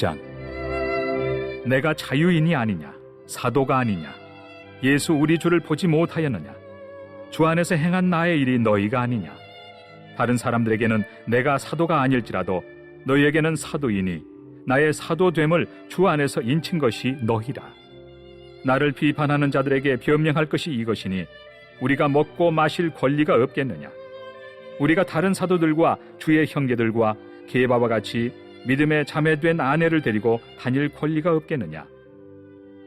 5장 내가 자유인이 아니냐 사도가 아니냐 예수 우리 주를 보지 못하였느냐 주 안에서 행한 나의 일이 너희가 아니냐. 다른 사람들에게는 내가 사도가 아닐지라도 너희에게는 사도이니 나의 사도됨을 주 안에서 인친 것이 너희라. 나를 비판하는 자들에게 변명할 것이 이것이니 우리가 먹고 마실 권리가 없겠느냐. 우리가 다른 사도들과 주의 형제들과 게바와 같이 믿음에 자매된 아내를 데리고 다닐 권리가 없겠느냐?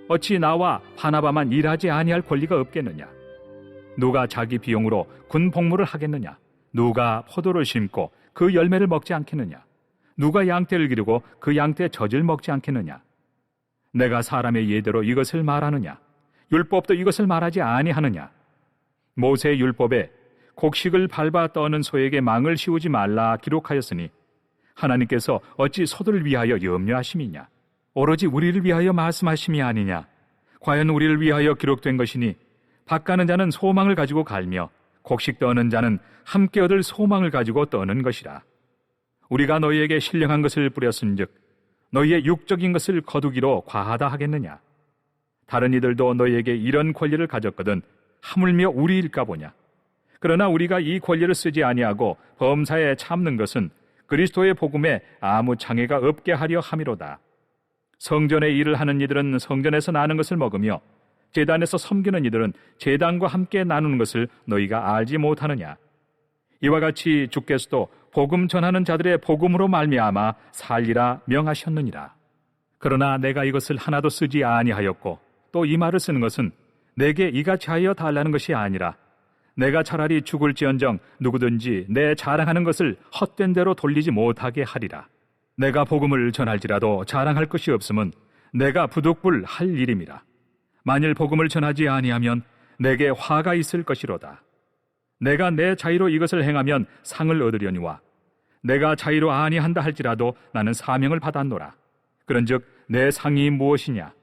어찌 나와 바나바만 일하지 아니할 권리가 없겠느냐? 누가 자기 비용으로 군 복무를 하겠느냐? 누가 포도를 심고 그 열매를 먹지 않겠느냐? 누가 양떼를 기르고 그 양떼 젖을 먹지 않겠느냐? 내가 사람의 예대로 이것을 말하느냐? 율법도 이것을 말하지 아니하느냐? 모세 율법에 곡식을 밟아 떠는 소에게 망을 씌우지 말라 기록하였으니 하나님께서 어찌 소들을 위하여 염려하심이냐? 오로지 우리를 위하여 말씀하심이 아니냐? 과연 우리를 위하여 기록된 것이니 밭가는 자는 소망을 가지고 갈며 곡식 떠는 자는 함께 얻을 소망을 가지고 떠는 것이라. 우리가 너희에게 신령한 것을 뿌렸은즉 너희의 육적인 것을 거두기로 과하다 하겠느냐? 다른 이들도 너희에게 이런 권리를 가졌거든 하물며 우리일까 보냐? 그러나 우리가 이 권리를 쓰지 아니하고 범사에 참는 것은 그리스도의 복음에 아무 장애가 없게 하려 함이로다. 성전의 일을 하는 이들은 성전에서 나는 것을 먹으며 제단에서 섬기는 이들은 제단과 함께 나누는 것을 너희가 알지 못하느냐? 이와 같이 주께서도 복음 전하는 자들의 복음으로 말미암아 살리라 명하셨느니라. 그러나 내가 이것을 하나도 쓰지 아니하였고 또 이 말을 쓰는 것은 내게 이같이 하여 달라는 것이 아니라 내가 차라리 죽을지언정 누구든지 내 자랑하는 것을 헛된 대로 돌리지 못하게 하리라. 내가 복음을 전할지라도 자랑할 것이 없음은 내가 부득불 할 일임이라. 만일 복음을 전하지 아니하면 내게 화가 있을 것이로다. 내가 내 자유로 이것을 행하면 상을 얻으려니와 내가 자유로 아니한다 할지라도 나는 사명을 받았노라. 그런즉 내 상이 무엇이냐?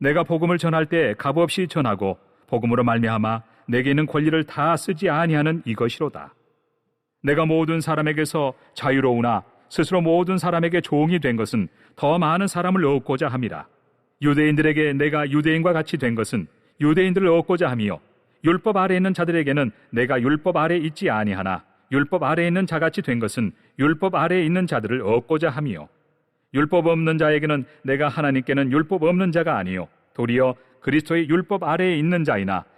내가 복음을 전할 때 값없이 전하고 복음으로 말미암아 내게 있는 권리를 다 쓰지 아니하는 이것이로다. 내가 모든 사람에게서 자유로우나 스스로 모든 사람에게 종이 된 것은 더 많은 사람을 얻고자 함이라. 유대인들에게 내가 유대인과 같이 된 것은 유대인들을 얻고자 함이요. 율법 아래 있는 자들에게는 내가 율법 아래 있지 아니하나 율법 아래 있는 자같이 된 것은 율법 아래 있는 자들을 얻고자 함이요. 율법 없는 자에게는 내가 하나님께는 율법 없는 자가 아니요 도리어 그리스도의 율법 아래에 있는 자이나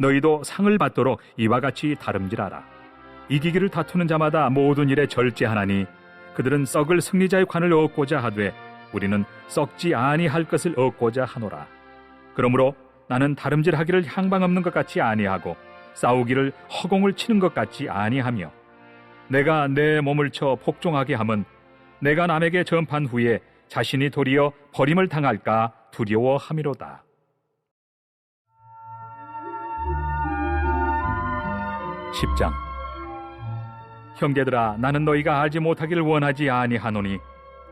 너희도 상을 받도록 이와 같이 다름질하라. 이기기를 다투는 자마다 모든 일에 절제하나니 그들은 썩을 승리자의 관을 얻고자 하되 우리는 썩지 아니할 것을 얻고자 하노라. 그러므로 나는 다름질하기를 향방 없는 것 같이 아니하고 싸우기를 허공을 치는 것 같이 아니하며 내가 내 몸을 쳐 복종하게 함은 내가 남에게 전판 후에 자신이 도리어 버림을 당할까 두려워함이로다. 십장 형제들아 나는 너희가 알지 못하기를 원하지 아니하노니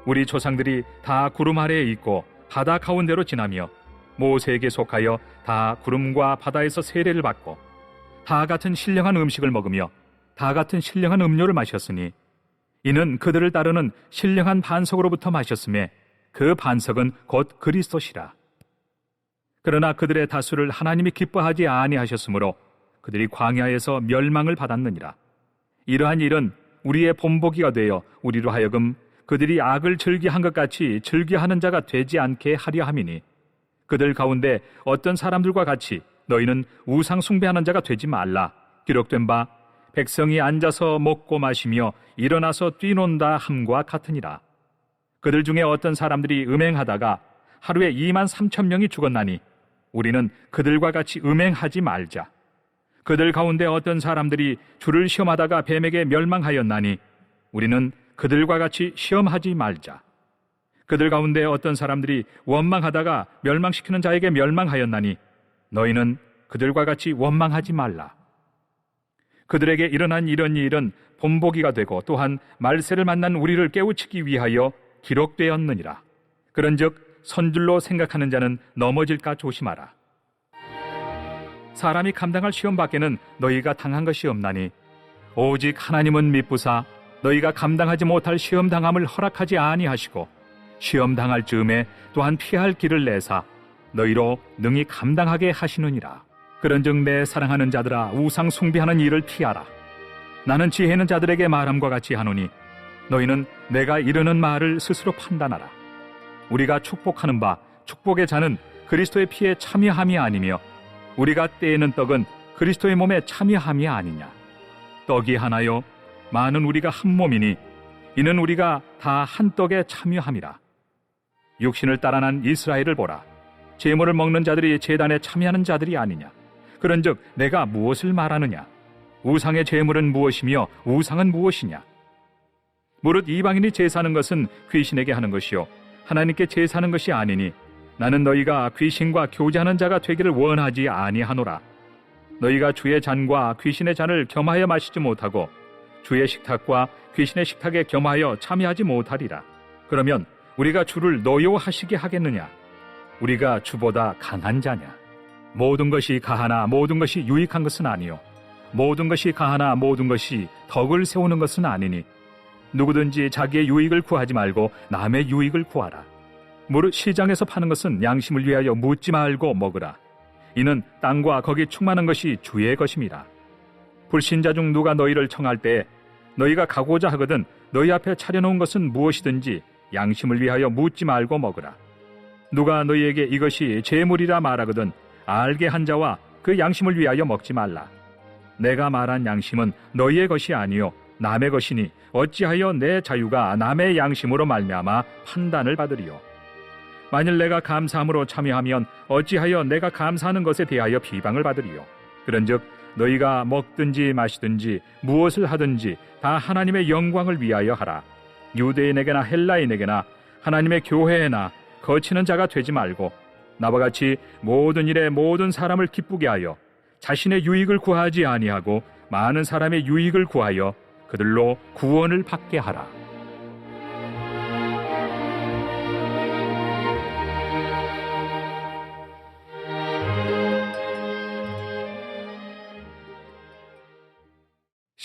우리 조상들이 다 구름 아래에 있고 바다 가운데로 지나며 모세에게 속하여 다 구름과 바다에서 세례를 받고 다 같은 신령한 음식을 먹으며 다 같은 신령한 음료를 마셨으니 이는 그들을 따르는 신령한 반석으로부터 마셨음에 그 반석은 곧 그리스도시라. 그러나 그들의 다수를 하나님이 기뻐하지 아니하셨으므로 그들이 광야에서 멸망을 받았느니라. 이러한 일은 우리의 본보기가 되어 우리로 하여금 그들이 악을 즐기한 것 같이 즐기하는 자가 되지 않게 하려 함이니 그들 가운데 어떤 사람들과 같이 너희는 우상 숭배하는 자가 되지 말라. 기록된 바 백성이 앉아서 먹고 마시며 일어나서 뛰논다 함과 같으니라. 그들 중에 어떤 사람들이 음행하다가 하루에 2만 3천 명이 죽었나니 우리는 그들과 같이 음행하지 말자. 그들 가운데 어떤 사람들이 주를 시험하다가 뱀에게 멸망하였나니 우리는 그들과 같이 시험하지 말자. 그들 가운데 어떤 사람들이 원망하다가 멸망시키는 자에게 멸망하였나니 너희는 그들과 같이 원망하지 말라. 그들에게 일어난 이런 일은 본보기가 되고 또한 말세를 만난 우리를 깨우치기 위하여 기록되었느니라. 그런즉 선줄로 생각하는 자는 넘어질까 조심하라. 사람이 감당할 시험 밖에는 너희가 당한 것이 없나니 오직 하나님은 미쁘사 너희가 감당하지 못할 시험 당함을 허락하지 아니하시고 시험 당할 즈음에 또한 피할 길을 내사 너희로 능히 감당하게 하시느니라. 그런즉 내 사랑하는 자들아 우상 숭배하는 일을 피하라. 나는 지혜 있는 자들에게 말함과 같이 하노니 너희는 내가 이르는 말을 스스로 판단하라. 우리가 축복하는 바 축복의 자는 그리스도의 피에 참여함이 아니며 우리가 떼는 떡은 그리스도의 몸에 참여함이 아니냐. 떡이 하나요 많은 우리가 한 몸이니 이는 우리가 다 한 떡에 참여함이라. 육신을 따라 난 이스라엘을 보라. 제물을 먹는 자들이 제단에 참여하는 자들이 아니냐. 그런즉 내가 무엇을 말하느냐? 우상의 제물은 무엇이며 우상은 무엇이냐? 무릇 이방인이 제사하는 것은 귀신에게 하는 것이요 하나님께 제사하는 것이 아니니 나는 너희가 귀신과 교제하는 자가 되기를 원하지 아니하노라. 너희가 주의 잔과 귀신의 잔을 겸하여 마시지 못하고 주의 식탁과 귀신의 식탁에 겸하여 참여하지 못하리라. 그러면 우리가 주를 노여하시게 하겠느냐? 우리가 주보다 강한 자냐? 모든 것이 가하나 모든 것이 유익한 것은 아니요 모든 것이 가하나 모든 것이 덕을 세우는 것은 아니니 누구든지 자기의 유익을 구하지 말고 남의 유익을 구하라. 무릇 시장에서 파는 것은 양심을 위하여 묻지 말고 먹으라. 이는 땅과 거기 충만한 것이 주의 것임이라. 불신자 중 누가 너희를 청할 때 너희가 가고자 하거든 너희 앞에 차려놓은 것은 무엇이든지 양심을 위하여 묻지 말고 먹으라. 누가 너희에게 이것이 재물이라 말하거든 알게 한 자와 그 양심을 위하여 먹지 말라. 내가 말한 양심은 너희의 것이 아니요 남의 것이니 어찌하여 내 자유가 남의 양심으로 말미암아 판단을 받으리요. 만일 내가 감사함으로 참여하면 어찌하여 내가 감사하는 것에 대하여 비방을 받으리요. 그런즉 너희가 먹든지 마시든지 무엇을 하든지 다 하나님의 영광을 위하여 하라. 유대인에게나 헬라인에게나 하나님의 교회에나 거치는 자가 되지 말고 나와 같이 모든 일에 모든 사람을 기쁘게 하여 자신의 유익을 구하지 아니하고 많은 사람의 유익을 구하여 그들로 구원을 받게 하라.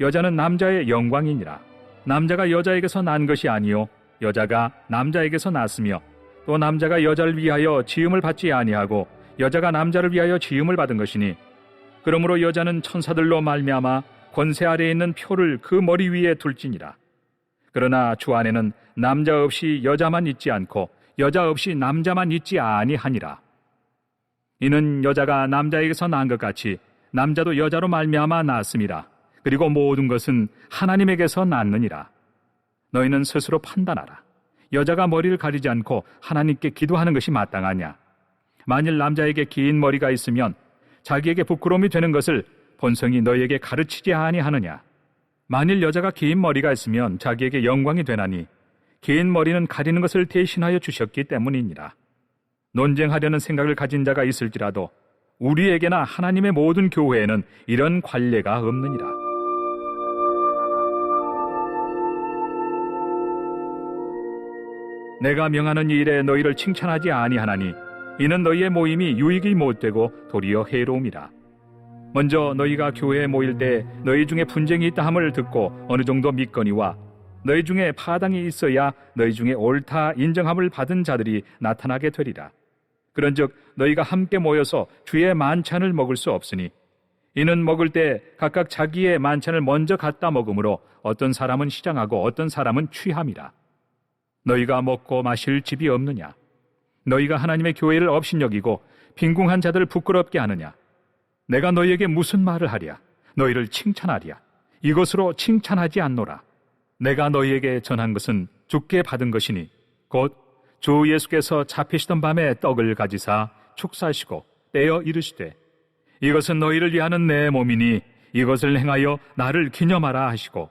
여자는 남자의 영광이니라. 남자가 여자에게서 난 것이 아니요 여자가 남자에게서 났으며 또 남자가 여자를 위하여 지음을 받지 아니하고 여자가 남자를 위하여 지음을 받은 것이니 그러므로 여자는 천사들로 말미암아 권세 아래에 있는 표를 그 머리 위에 둘지니라. 그러나 주 안에는 남자 없이 여자만 있지 않고 여자 없이 남자만 있지 아니하니라. 이는 여자가 남자에게서 난 것 같이 남자도 여자로 말미암아 낳았음이라 그리고 모든 것은 하나님에게서 낳느니라 너희는 스스로 판단하라 여자가 머리를 가리지 않고 하나님께 기도하는 것이 마땅하냐? 만일 남자에게 긴 머리가 있으면 자기에게 부끄러움이 되는 것을 본성이 너희에게 가르치지 아니하느냐? 만일 여자가 긴 머리가 있으면 자기에게 영광이 되나니 긴 머리는 가리는 것을 대신하여 주셨기 때문이니라. 논쟁하려는 생각을 가진 자가 있을지라도 우리에게나 하나님의 모든 교회에는 이런 관례가 없느니라. 내가 명하는 일에 너희를 칭찬하지 아니하나니 이는 너희의 모임이 유익이 못되고 도리어 해로움이라. 먼저 너희가 교회에 모일 때 너희 중에 분쟁이 있다 함을 듣고 어느 정도 믿거니와 너희 중에 파당이 있어야 너희 중에 옳다 인정함을 받은 자들이 나타나게 되리라. 그런즉 너희가 함께 모여서 주의 만찬을 먹을 수 없으니 이는 먹을 때 각각 자기의 만찬을 먼저 갖다 먹으므로 어떤 사람은 시장하고 어떤 사람은 취함이라. 너희가 먹고 마실 집이 없느냐? 너희가 하나님의 교회를 업신여기고 빈궁한 자들을 부끄럽게 하느냐? 내가 너희에게 무슨 말을 하랴? 너희를 칭찬하랴? 이것으로 칭찬하지 않노라. 내가 너희에게 전한 것은 죽게 받은 것이니 곧 주 예수께서 잡히시던 밤에 떡을 가지사 축사하시고 떼어 이르시되 이것은 너희를 위하는 내 몸이니 이것을 행하여 나를 기념하라 하시고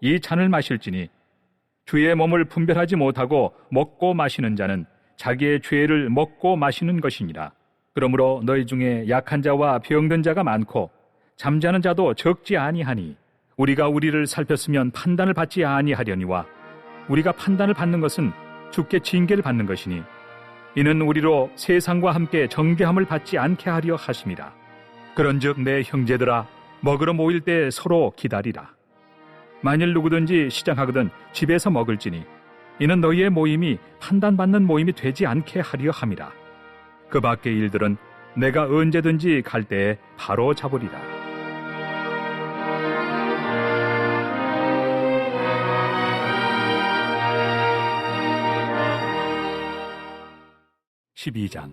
이 잔을 마실지니 주의 몸을 분별하지 못하고 먹고 마시는 자는 자기의 죄를 먹고 마시는 것이니라. 그러므로 너희 중에 약한 자와 병든 자가 많고 잠자는 자도 적지 아니하니 우리가 우리를 살폈으면 판단을 받지 아니하려니와 우리가 판단을 받는 것은 주께 징계를 받는 것이니 이는 우리로 세상과 함께 정죄함을 받지 않게 하려 하심이라. 그런즉 내 형제들아 먹으러 모일 때 서로 기다리라. 만일 누구든지 시장하거든 집에서 먹을지니 이는 너희의 모임이 판단받는 모임이 되지 않게 하려 함이라. 그 밖의 일들은 내가 언제든지 갈 때에 바로 잡으리라. 십이 장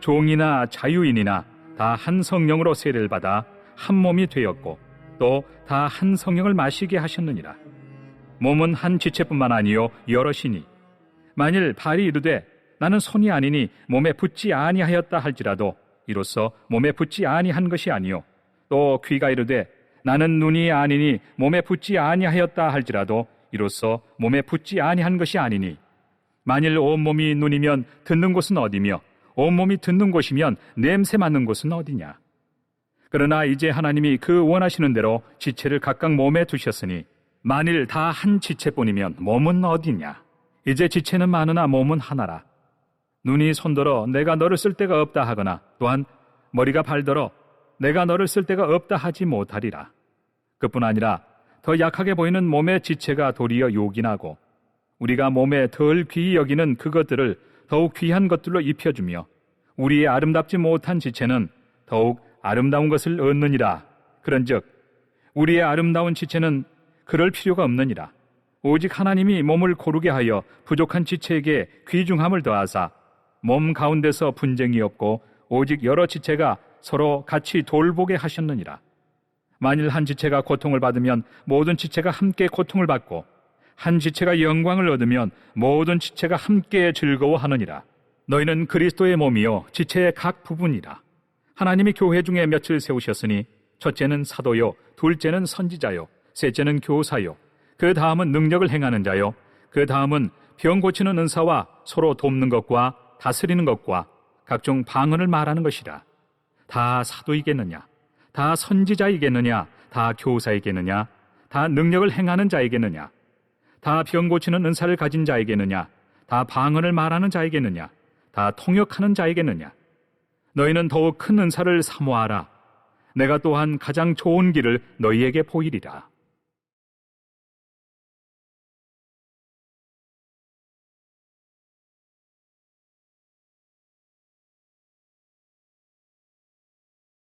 종이나 자유인이나 다 한 성령으로 세례를 받아 한 몸이 되었고 또 다 한 성령을 마시게 하셨느니라. 몸은 한 지체뿐만 아니요 여럿이니 만일 발이 이르되 나는 손이 아니니 몸에 붙지 아니하였다 할지라도 이로써 몸에 붙지 아니한 것이 아니요 또 귀가 이르되 나는 눈이 아니니 몸에 붙지 아니하였다 할지라도 이로써 몸에 붙지 아니한 것이 아니니 만일 온 몸이 눈이면 듣는 곳은 어디며 온몸이 듣는 곳이면 냄새 맡는 곳은 어디냐? 그러나 이제 하나님이 그 원하시는 대로 지체를 각각 몸에 두셨으니 만일 다 한 지체뿐이면 몸은 어디냐? 이제 지체는 많으나 몸은 하나라. 눈이 손들어 내가 너를 쓸 데가 없다 하거나 또한 머리가 발들어 내가 너를 쓸 데가 없다 하지 못하리라. 그뿐 아니라 더 약하게 보이는 몸의 지체가 도리어 요긴하고 우리가 몸에 덜 귀히 여기는 그것들을 더욱 귀한 것들로 입혀주며 우리의 아름답지 못한 지체는 더욱 아름다운 것을 얻느니라. 그런즉 우리의 아름다운 지체는 그럴 필요가 없느니라. 오직 하나님이 몸을 고르게 하여 부족한 지체에게 귀중함을 더하사 몸 가운데서 분쟁이 없고 오직 여러 지체가 서로 같이 돌보게 하셨느니라. 만일 한 지체가 고통을 받으면 모든 지체가 함께 고통을 받고 한 지체가 영광을 얻으면 모든 지체가 함께 즐거워하느니라. 너희는 그리스도의 몸이요 지체의 각 부분이라. 하나님이 교회 중에 며칠 세우셨으니 첫째는 사도요, 둘째는 선지자요, 셋째는 교사요, 그 다음은 능력을 행하는 자요, 그 다음은 병 고치는 은사와 서로 돕는 것과 다스리는 것과 각종 방언을 말하는 것이라. 다 사도이겠느냐? 다 선지자이겠느냐? 다 교사이겠느냐? 다 능력을 행하는 자이겠느냐? 다 병 고치는 은사를 가진 자이겠느냐? 다 방언을 말하는 자이겠느냐? 다 통역하는 자이겠느냐? 너희는 더욱 큰 은사를 사모하라. 내가 또한 가장 좋은 길을 너희에게 보이리라.